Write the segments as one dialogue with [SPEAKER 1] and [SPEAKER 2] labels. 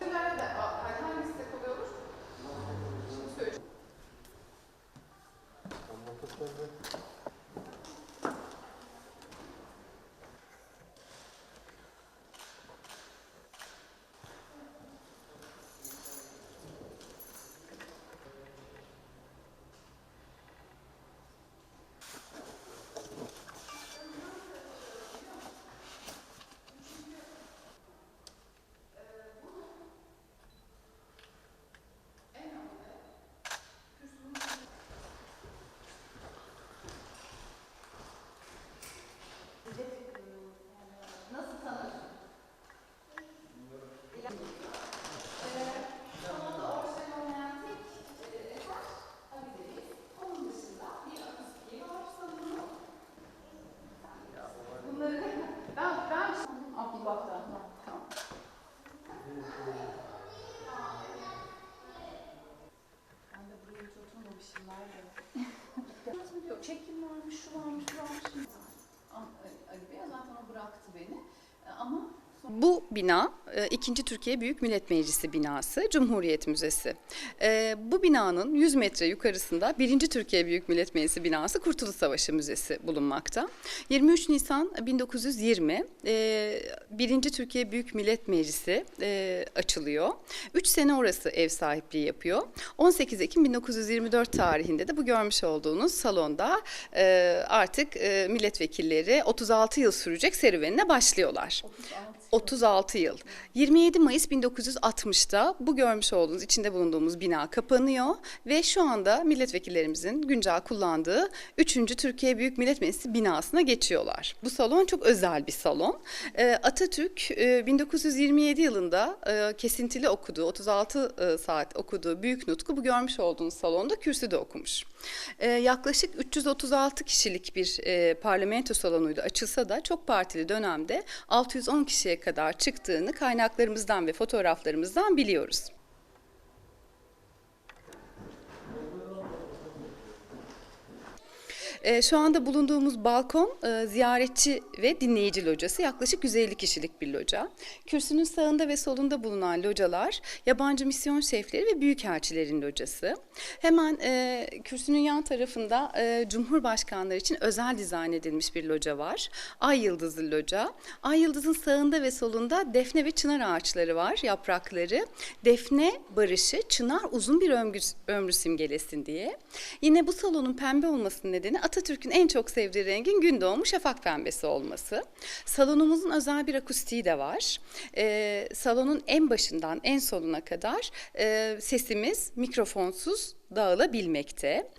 [SPEAKER 1] Bunlara da a- yani hangisi de kolay olur? Şimdi söyle. Nasıl tanır? Salonda orijinal olmayan tek e, eser Abide'yiz. Onun dışında bir akustiği var salonun. Bunları ben ben Abdullah'tan tamam. Ben de buraya hiç oturmamışım nerede? Yok çekim varmış, şu varmış, bu varmış. Ali Bey zaten o bıraktı beni. E, Ama
[SPEAKER 2] Bu bina e, 2. Türkiye Büyük Millet Meclisi binası, Cumhuriyet Müzesi. E, Bu binanın 100 metre yukarısında 1. Türkiye Büyük Millet Meclisi binası Kurtuluş Savaşı Müzesi bulunmakta. 23 Nisan 1920 e, 1. Türkiye Büyük Millet Meclisi açılıyor. 3 sene orası ev sahipliği yapıyor. 18 Ekim 1924 tarihinde de bu görmüş olduğunuz salonda artık milletvekilleri 36 yıl sürecek serüvenine başlıyorlar. 36 yıl. 27 Mayıs 1960'da bu görmüş olduğunuz içinde bulunduğumuz bina kapanıyor ve şu anda milletvekillerimizin güncel kullandığı 3. Türkiye Büyük Millet Meclisi binasına geçiyorlar. Bu salon çok özel bir salon. Ee, Atatürk e, 1927 yılında e, kesintili okuduğu 36 e, saat okuduğu büyük nutku bu görmüş olduğunuz salonda kürsüde okumuş. Ee, yaklaşık 336 kişilik bir e, parlamento salonuydu açılsa da çok partili dönemde 610 kişiye kadar çıktığını kaynaklarımızdan ve fotoğraflarımızdan biliyoruz. E, şu anda bulunduğumuz balkon e, ziyaretçi ve dinleyici locası yaklaşık 150 kişilik bir loca. Kürsünün sağında ve solunda bulunan localar yabancı misyon şefleri ve büyükelçilerin locası. Hemen e, kürsünün yan tarafında e, Cumhurbaşkanları için özel dizayn edilmiş bir loca var. Ay Yıldızlı Loca. Ay Yıldız'ın sağında ve solunda defne ve çınar ağaçları var, yaprakları. Defne barışı, çınar uzun bir ömrü, ömrü simgelesin diye. Yine bu salonun pembe olmasının nedeni Atatürk'ün en çok sevdiği rengin gün doğumu şafak pembesi olması. Salonumuzun özel bir akustiği de var. Ee, salonun en başından en sonuna kadar e, sesimiz mikrofonsuz dağılabilmekte.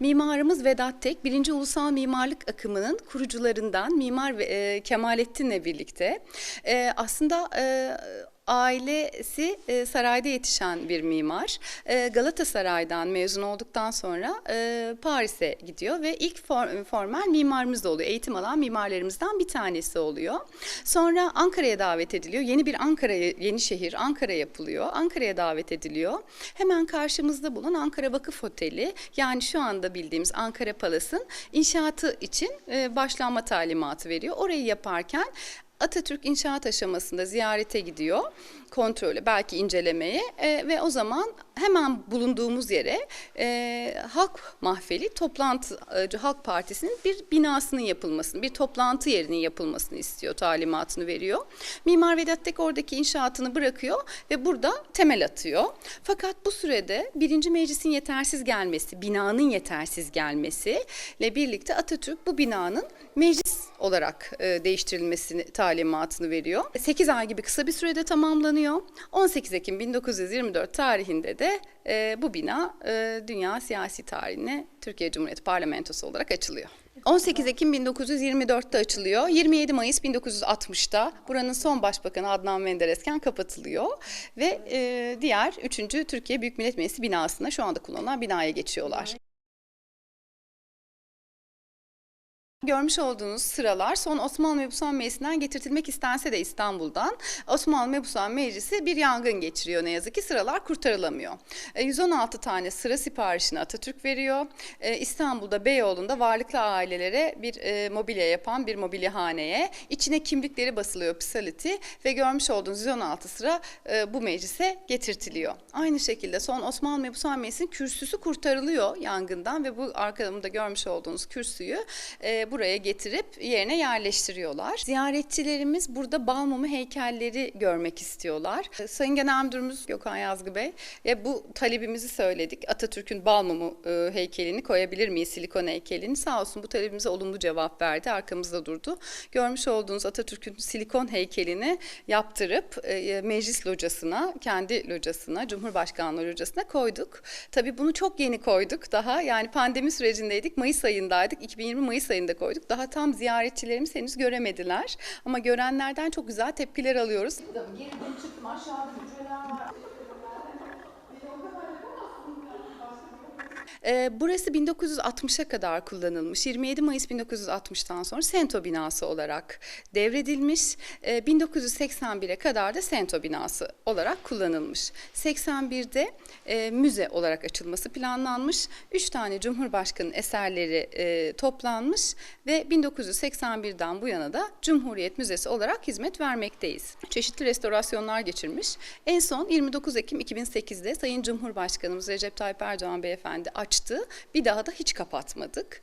[SPEAKER 2] Mimarımız Vedat Tek, birinci ulusal mimarlık akımının kurucularından Mimar e, Kemalettin'le birlikte. E, aslında e, ailesi e, sarayda yetişen bir mimar. E, Galatasaray'dan mezun olduktan sonra e, Paris'e gidiyor ve ilk for, formel mimarımız oluyor. Eğitim alan mimarlarımızdan bir tanesi oluyor. Sonra Ankara'ya davet ediliyor. Yeni bir Ankara, yeni şehir Ankara yapılıyor. Ankara'ya davet ediliyor. Hemen karşımızda bulunan Ankara Vakıf Oteli yani şu anda bildiğimiz Ankara Palas'ın inşaatı için e, başlanma talimatı veriyor. Orayı yaparken Atatürk inşaat aşamasında ziyarete gidiyor, kontrolü belki incelemeye e, ve o zaman hemen bulunduğumuz yere e, Halk Mahfeli Toplantı e, Halk Partisi'nin bir binasının yapılmasını, bir toplantı yerinin yapılmasını istiyor, talimatını veriyor. Mimar Vedat Tek oradaki inşaatını bırakıyor ve burada temel atıyor. Fakat bu sürede birinci meclisin yetersiz gelmesi, binanın yetersiz gelmesiyle birlikte Atatürk bu binanın meclis olarak e, değiştirilmesini talimatını veriyor. 8 ay gibi kısa bir sürede tamamlanıyor. 18 Ekim 1924 tarihinde de e, bu bina e, dünya siyasi tarihine Türkiye Cumhuriyeti Parlamentosu olarak açılıyor. 18 Ekim 1924'te açılıyor. 27 Mayıs 1960'da buranın son başbakanı Adnan Menderesken kapatılıyor ve e, diğer 3. Türkiye Büyük Millet Meclisi binasına şu anda kullanılan binaya geçiyorlar. Görmüş olduğunuz sıralar son Osmanlı Mebusan Meclisi'nden getirtilmek istense de İstanbul'dan Osmanlı Mebusan Meclisi bir yangın geçiriyor ne yazık ki sıralar kurtarılamıyor. E, 116 tane sıra siparişini Atatürk veriyor. E, İstanbul'da Beyoğlu'nda varlıklı ailelere bir e, mobilya yapan bir mobilyahaneye içine kimlikleri basılıyor psaliti ve görmüş olduğunuz 116 sıra e, bu meclise getirtiliyor. Aynı şekilde son Osmanlı Mebusan Meclisi'nin kürsüsü kurtarılıyor yangından ve bu arkamda görmüş olduğunuz kürsüyü e, buraya getirip yerine yerleştiriyorlar. Ziyaretçilerimiz burada bal mumu heykelleri görmek istiyorlar. E, Sayın Genel Müdürümüz Gökhan Yazgı Bey ve bu talebimizi söyledik. Atatürk'ün bal mumu e, heykelini koyabilir miyiz, silikon heykelini? Sağ olsun bu talebimize olumlu cevap verdi, arkamızda durdu. Görmüş olduğunuz Atatürk'ün silikon heykelini yaptırıp e, meclis locasına, kendi locasına, Cumhurbaşkanlığı locasına koyduk. Tabii bunu çok yeni koyduk daha. Yani pandemi sürecindeydik. Mayıs ayındaydık. 2020 Mayıs ayında koyduk. Daha tam ziyaretçilerimiz henüz göremediler. Ama görenlerden çok güzel tepkiler alıyoruz.
[SPEAKER 1] Girdim çıktım aşağıda hücreler var.
[SPEAKER 2] Ee, burası 1960'a kadar kullanılmış. 27 Mayıs 1960'tan sonra Sento binası olarak devredilmiş. Ee, 1981'e kadar da Sento binası olarak kullanılmış. 81'de e, müze olarak açılması planlanmış. Üç tane Cumhurbaşkanı eserleri e, toplanmış ve 1981'den bu yana da Cumhuriyet Müzesi olarak hizmet vermekteyiz. Çeşitli restorasyonlar geçirmiş. En son 29 Ekim 2008'de Sayın Cumhurbaşkanımız Recep Tayyip Erdoğan Beyefendi açtı. Bir daha da hiç kapatmadık.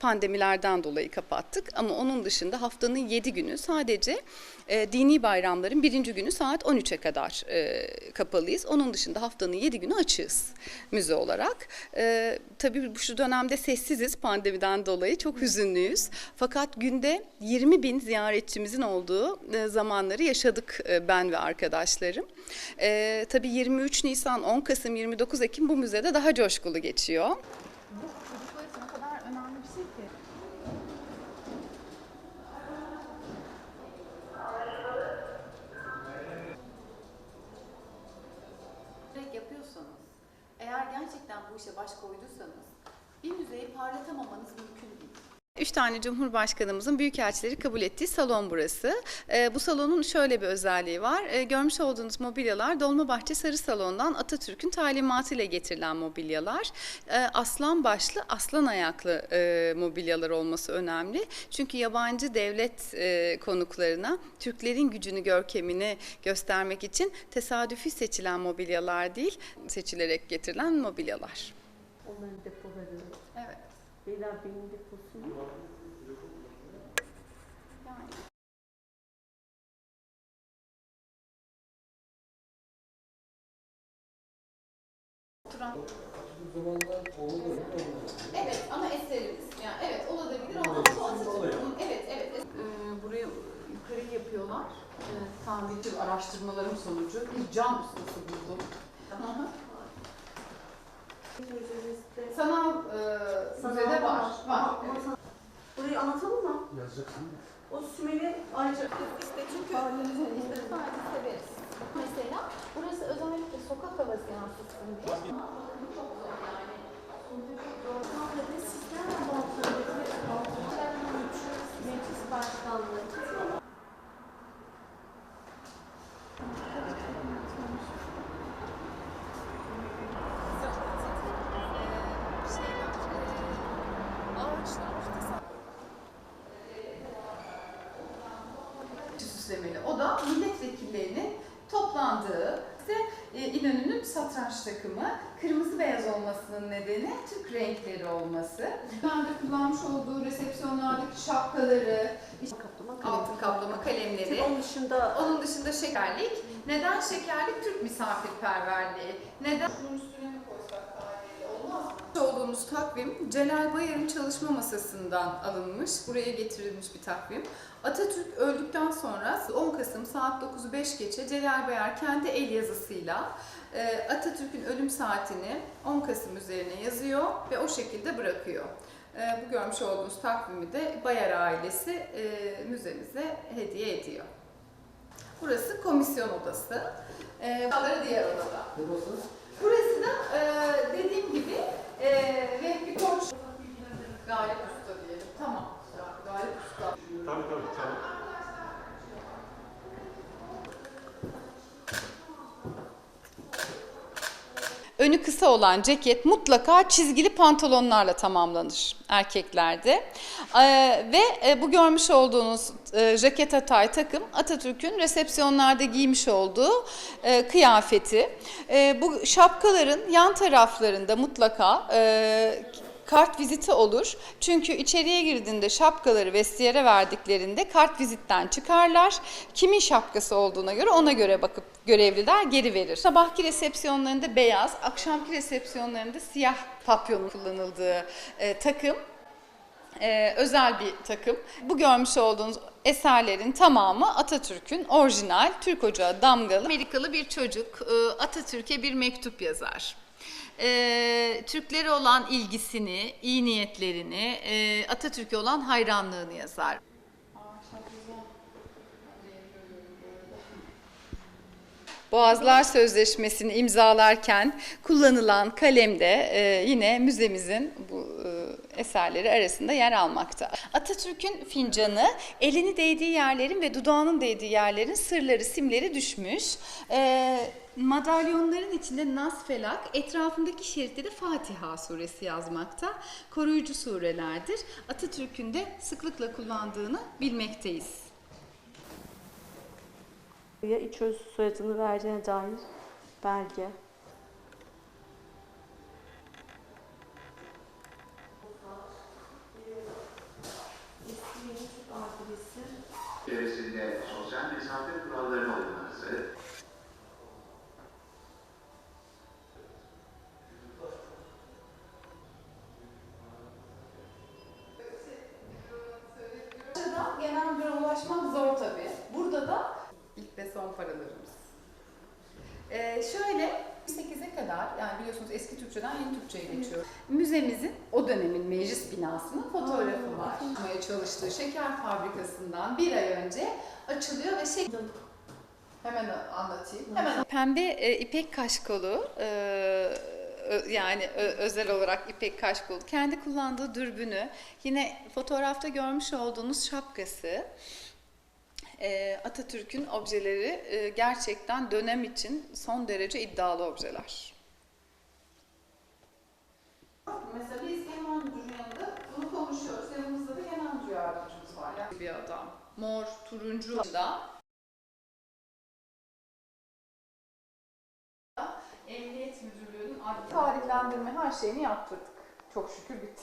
[SPEAKER 2] Pandemilerden dolayı kapattık ama onun dışında haftanın 7 günü sadece e, dini bayramların birinci günü saat 13'e kadar e, kapalıyız. Onun dışında haftanın 7 günü açığız müze olarak. E, tabii şu dönemde sessiziz pandemiden dolayı çok hüzünlüyüz. Fakat günde 20 bin ziyaretçimizin olduğu e, zamanları yaşadık e, ben ve arkadaşlarım. E, tabii 23 Nisan, 10 Kasım, 29 Ekim bu müzede daha coşkulu geçiyor.
[SPEAKER 1] Bu çocuklar için o kadar ki. Direkt yapıyorsanız, eğer gerçekten bu işe baş koyduysanız bir müzeyi parlatamamanız mümkün.
[SPEAKER 2] Üç tane Cumhurbaşkanımızın büyükelçileri kabul ettiği salon burası. Ee, bu salonun şöyle bir özelliği var. Ee, görmüş olduğunuz mobilyalar Dolmabahçe Sarı Salon'dan Atatürk'ün talimatıyla getirilen mobilyalar. Ee, aslan başlı, aslan ayaklı e, mobilyalar olması önemli. Çünkü yabancı devlet e, konuklarına Türklerin gücünü, görkemini göstermek için tesadüfi seçilen mobilyalar değil, seçilerek getirilen mobilyalar.
[SPEAKER 3] Onların depoları, Deposu mu?
[SPEAKER 2] Yani. Oturan. Evet ama eserimiz. Yani evet olabilir ama Atatürk'ün evet evet. Ee, buraya yukarı yapıyorlar. Evet, tamirci araştırmalarım sonucu bir cam ustası buldum.
[SPEAKER 3] Müzemizde
[SPEAKER 2] Sanal e, müzede var. Var. evet.
[SPEAKER 3] Burayı anlatalım O sümeli ayrıca
[SPEAKER 1] İşte çünkü sadece severiz. Mesela burası özellikle sokak havası yansıtsın diye. Çok zor yani.
[SPEAKER 2] Milletvekillerinin toplandığı işte e, İnönü'nün satranç takımı kırmızı beyaz olmasının nedeni Türk renkleri olması. Ben de kullanmış olduğu resepsiyonlardaki şapkaları, işte
[SPEAKER 3] Kaplama
[SPEAKER 2] altın kaplama kalemleri.
[SPEAKER 3] Onun dışında
[SPEAKER 2] Onun dışında şekerlik. Neden şekerlik? Türk misafirperverliği. Neden? Olduğumuz takvim Celal Bayar'ın çalışma masasından alınmış, buraya getirilmiş bir takvim. Atatürk öldükten sonra 10 Kasım saat 9'u 5 geçe Celal Bayar kendi el yazısıyla e, Atatürk'ün ölüm saatini 10 Kasım üzerine yazıyor ve o şekilde bırakıyor. E, Bu görmüş olduğunuz takvimi de Bayar ailesi e, müzemize hediye ediyor. Burası komisyon odası. E, Buraları diğer odada.
[SPEAKER 4] Burası?
[SPEAKER 2] Burası da dediğim gibi ee, Vehbi Koç, Galip Usta diyelim. Tamam, Galip Usta. Tabii tabii, tabii. Kısa olan ceket mutlaka çizgili pantolonlarla tamamlanır erkeklerde. Ee, ve e, bu görmüş olduğunuz e, atay takım Atatürk'ün resepsiyonlarda giymiş olduğu e, kıyafeti. E, bu şapkaların yan taraflarında mutlaka e, kart viziti olur. Çünkü içeriye girdiğinde şapkaları vestiyere verdiklerinde kart vizitten çıkarlar. Kimin şapkası olduğuna göre ona göre bakıp görevliler geri verir. Sabahki resepsiyonlarında beyaz, akşamki resepsiyonlarında siyah papyonun kullanıldığı e, takım e, özel bir takım. Bu görmüş olduğunuz eserlerin tamamı Atatürk'ün orijinal Türk Ocağı damgalı Amerikalı bir çocuk e, Atatürk'e bir mektup yazar. E, Türklere olan ilgisini, iyi niyetlerini, e, Atatürk'e olan hayranlığını yazar. Boğazlar Sözleşmesi'ni imzalarken kullanılan kalem de e, yine müzemizin bu e, eserleri arasında yer almakta. Atatürk'ün fincanı elini değdiği yerlerin ve dudağının değdiği yerlerin sırları, simleri düşmüş. E, madalyonların içinde Nas Felak, etrafındaki şeritte de Fatiha suresi yazmakta. Koruyucu surelerdir. Atatürk'ün de sıklıkla kullandığını bilmekteyiz.
[SPEAKER 3] Ya iç öz soyadını vereceğine dair belge.
[SPEAKER 4] çevresinde sosyal mesafe kurallarına uyulması,
[SPEAKER 1] Aşağıdan genel bir ulaşmak zor tabii. Burada da ilk ve son paralarımız. Ee, şöyle 8'e kadar yani biliyorsunuz eski Türkçeden yeni Türkçe'ye geçiyor. Müzemizin o dönemin meclis binasının fotoğrafı var. Yapmaya çalıştığı şeker fabrikasından bir ay önce açılıyor ve şey... Hemen anlatayım. Hemen
[SPEAKER 2] Pembe e, ipek kaşkolu e, yani özel olarak ipek kaşkolu kendi kullandığı dürbünü yine fotoğrafta görmüş olduğunuz şapkası e, Atatürk'ün objeleri e, gerçekten dönem için son derece iddialı objeler.
[SPEAKER 1] Mesela biz müdürün yanında bunu konuşuyoruz. Yanımızda da genel müdür yardımcımız var. Yani bir adam. Mor, turuncu da Emniyet Müdürlüğü'nün adli tarihlendirme her şeyini yaptırdık. Çok şükür bitti.